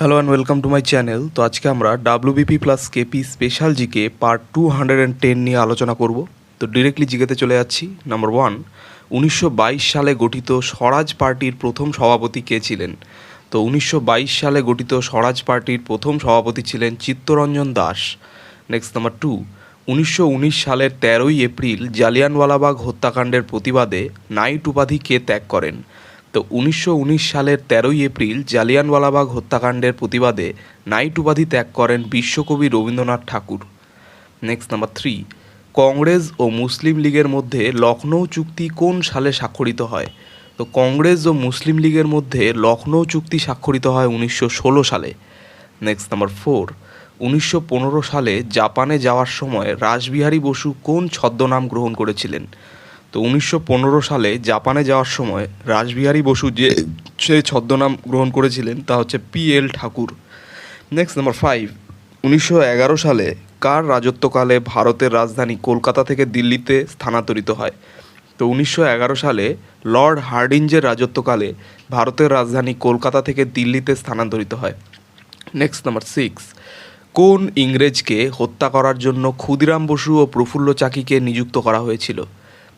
Hello and welcome to my channel তো আজকে আমরা WBP plus KP special GK part two hundred and ten নিয়ে আলোচনা করব। তো ডিরেক্টলি জিকেতে চলে যাচ্ছি। নাম্বার ওয়ান উনিশশো বাইশ সালে গঠিত স্বরাজ পার্টির প্রথম সভাপতি কে ছিলেন? তো উনিশশো বাইশ সালে গঠিত স্বরাজ পার্টির প্রথম সভাপতি ছিলেন Chittaranjan Das. Next number two উনিশশো উনিশ সালের তেরোই এপ্রিল জালিয়ানওয়ালাবাগ হত্যাকাণ্ডের প্রতিবাদে নাইট উপাধি কে ত্যাগ করেন? তো উনিশশো উনিশ সালের তেরোই এপ্রিল জালিয়ানওয়ালাবাগ হত্যাকাণ্ডের প্রতিবাদে নাইট উপাধি ত্যাগ করেন বিশ্বকবি Rabindranath Thakur. Next number three Congress ও মুসলিম লীগের মধ্যে লখনৌ চুক্তি কোন সালে স্বাক্ষরিত হয়? তো কংগ্রেস ও মুসলিম লীগের মধ্যে লখনৌ চুক্তি স্বাক্ষরিত হয় উনিশশো ষোলো সালে। নেক্সট নাম্বার ফোর উনিশশো পনেরো সালে জাপানে যাওয়ার সময় রাসবিহারী বসু কোন ছদ্মনাম গ্রহণ করেছিলেন? তো উনিশশো পনেরো সালে জাপানে যাওয়ার সময় রাসবিহারী বসু যে সে ছদ্মনাম গ্রহণ করেছিলেন, তা হচ্ছে P L Thakur. Next number five উনিশশো এগারো সালে কার রাজত্বকালে ভারতের রাজধানী কলকাতা থেকে দিল্লিতে স্থানান্তরিত হয়? তো উনিশশো এগারো সালে লর্ড হার্ডিঞ্জের রাজত্বকালে ভারতের রাজধানী কলকাতা থেকে দিল্লিতে স্থানান্তরিত হয়। নেক্সট নাম্বার সিক্স কোন ইংরেজকে হত্যা করার জন্য ক্ষুদিরাম বসু ও প্রফুল্ল চাকিকে নিযুক্ত করা হয়েছিল?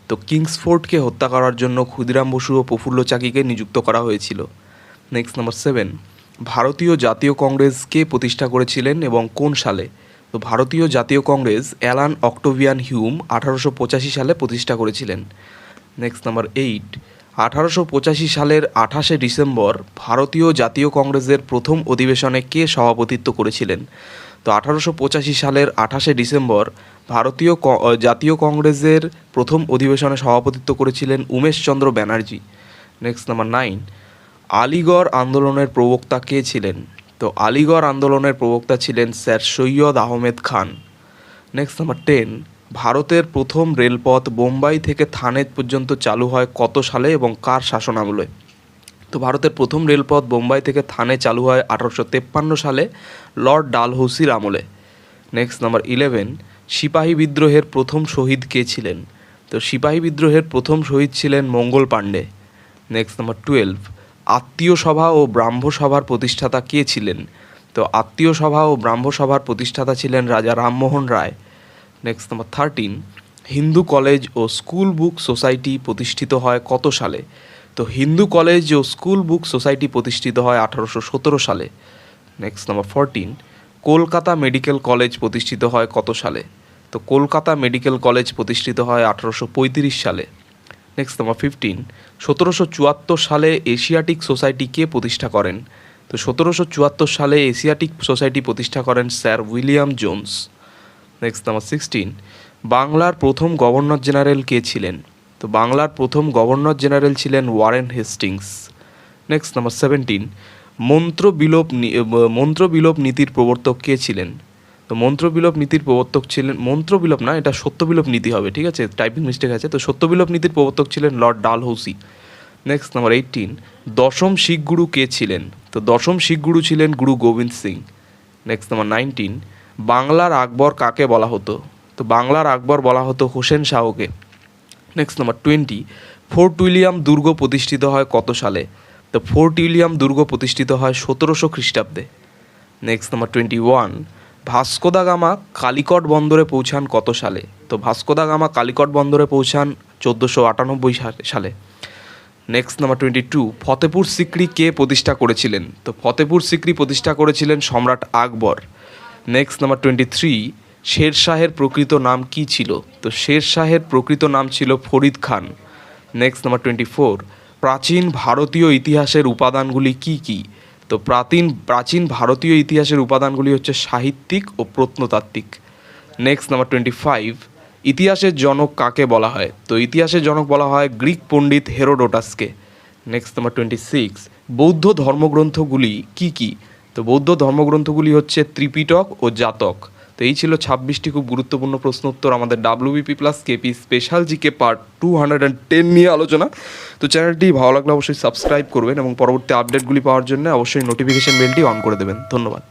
তো কিংসফোর্ডকে হত্যা করার জন্য ক্ষুদিরাম বসু ও প্রফুল্ল চাকিকে নিযুক্ত করা হয়েছিল। নেক্সট নাম্বার সেভেন ভারতীয় জাতীয় কংগ্রেস কে প্রতিষ্ঠা করেছিলেন এবং কোন সালে? তো ভারতীয় জাতীয় কংগ্রেস অ্যালান অক্টোভিয়ান হিউম আঠারোশো পঁচাশি সালে প্রতিষ্ঠা করেছিলেন। নেক্সট নাম্বার এইট আঠারোশো পঁচাশি সালের আঠাশে ডিসেম্বর ভারতীয় জাতীয় কংগ্রেসের প্রথম অধিবেশনে কে সভাপতিত্ব করেছিলেন? তো আঠারোশো পঁচাশি সালের আঠাশে ডিসেম্বর ভারতীয় জাতীয় কংগ্রেসের প্রথম অধিবেশনে সভাপতিত্ব করেছিলেন Umeshchandra Banerjee. Next number nine Aligarh আন্দোলনের প্রবক্তা কে ছিলেন? তো আলিগড় আন্দোলনের প্রবক্তা ছিলেন sir Syed Ahmed Khan. Next number ten ভারতের প্রথম রেলপথ বোম্বাই থেকে থানে পর্যন্ত চালু হয় কত সালে এবং কার শাসনামলে? তো ভারতের প্রথম রেলপথ বোম্বাই থেকে থানে চালু হয় আঠারোশো তেপ্পান্ন সালে লর্ড ডালহৌসির আমলে। নেক্সট নাম্বার ইলেভেন সিপাহী বিদ্রোহের প্রথম শহীদ কে ছিলেন? তো সিপাহী বিদ্রোহের প্রথম শহীদ ছিলেন Mangal Pandey. Next number twelve Atmiya Sabha ও ব্রাহ্মসভার প্রতিষ্ঠাতা কে ছিলেন? তো আত্মীয় সভা ও ব্রাহ্মসভার প্রতিষ্ঠাতা ছিলেন Raja Rammohan Roy. Next number thirteen Hindu college ও স্কুল বুক সোসাইটি প্রতিষ্ঠিত হয় কত সালে? তো হিন্দু কলেজ ও স্কুল বুক সোসাইটি প্রতিষ্ঠিত হয় আঠারোশো সতেরো সালে। Next number fourteen Kolkata medical college প্রতিষ্ঠিত হয় কত সালে? তো কলকাতা মেডিকেল কলেজ প্রতিষ্ঠিত হয় আঠারোশো পঁয়ত্রিশ সালে। নেক্সট নাম্বার ফিফটিন সতেরোশো চুয়াত্তর সালে এশিয়াটিক সোসাইটি কে প্রতিষ্ঠা করেন? তো সতেরোশো চুয়াত্তর সালে এশিয়াটিক সোসাইটি প্রতিষ্ঠা করেন sir William Jones. Next number sixteen বাংলার প্রথম গভর্নর জেনারেল কে ছিলেন? তো বাংলার প্রথম গভর্নর জেনারেল ছিলেন Warren Hastings. Next number seventeen মন্ত্র বিলোপ মন্ত্র বিলোপ নীতির প্রবর্তক কে ছিলেন? তো মন্ত্র বিলোপ নীতির প্রবর্তক ছিলেন, মন্ত্র বিলোপ না, এটা সত্য বিলোপ নীতি হবে, ঠিক আছে? টাইপিং মিস্টেক আছে, তো সত্য বিলোপ নীতির প্রবর্তক ছিলেন Lord Dalhousie. Next number eighteen দশম শিখ গুরু কে ছিলেন? তো দশম শিখ গুরু ছিলেন Guru Gobind Singh. Next number nineteen বাংলার আকবর কাকে বলা হতো? তো বাংলার আকবর বলা হতো হোসেন শাহকে। Next number twenty Fort William দুর্গ প্রতিষ্ঠিত হয় কত সালে? তো ফোর্ট উইলিয়াম দুর্গ প্রতিষ্ঠিত হয় সতেরোশো খ্রিস্টাব্দে। Next number twenty one Vasco da Gama Calicut বন্দরে পৌঁছান কত সালে? তো ভাস্কোদা গামা কালিকট বন্দরে পৌঁছান চোদ্দোশো আটানব্বই সালে। Next number twenty two Fatehpur Sikri কে প্রতিষ্ঠা করেছিলেন? তো ফতেপুর সিক্রি প্রতিষ্ঠা করেছিলেন সম্রাট Akbar. Next number twenty three Sher শাহের প্রকৃত নাম কি ছিল? তো শের শাহের প্রকৃত নাম ছিল Farid Khan. Next number twenty four প্রাচীন ভারতীয় ইতিহাসের উপাদানগুলি কি কি? তো প্রাচীন প্রাচীন ভারতীয় ইতিহাসের উপাদানগুলি হচ্ছে সাহিত্যিক ও প্রত্নতাত্ত্বিক। নেক্সট নাম্বার টোয়েন্টি ফাইভ ইতিহাসের জনক কাকে বলা হয়? তো ইতিহাসের জনক বলা হয় গ্রিক পণ্ডিত হেরোডোটাসকে। নেক্সট নাম্বার টোয়েন্টি সিক্স বৌদ্ধ ধর্মগ্রন্থগুলি কি কি? তো বৌদ্ধ ধর্মগ্রন্থগুলি হচ্ছে ত্রিপিটক ও জাতক। তো এই ছিল ছাব্বিশটি খুব গুরুত্বপূর্ণ প্রশ্ন উত্তর আমাদের WBP plus KP special GK part two hundred and ten নিয়ে আলোচনা। তো চ্যানেলটি ভালো লাগলে অবশ্যই সাবস্ক্রাইব করবেন এবং পরবর্তী আপডেটগুলি পাওয়ার জন্য অবশ্যই নোটিফিকেশন বেলটি অন করে দেবেন। ধন্যবাদ।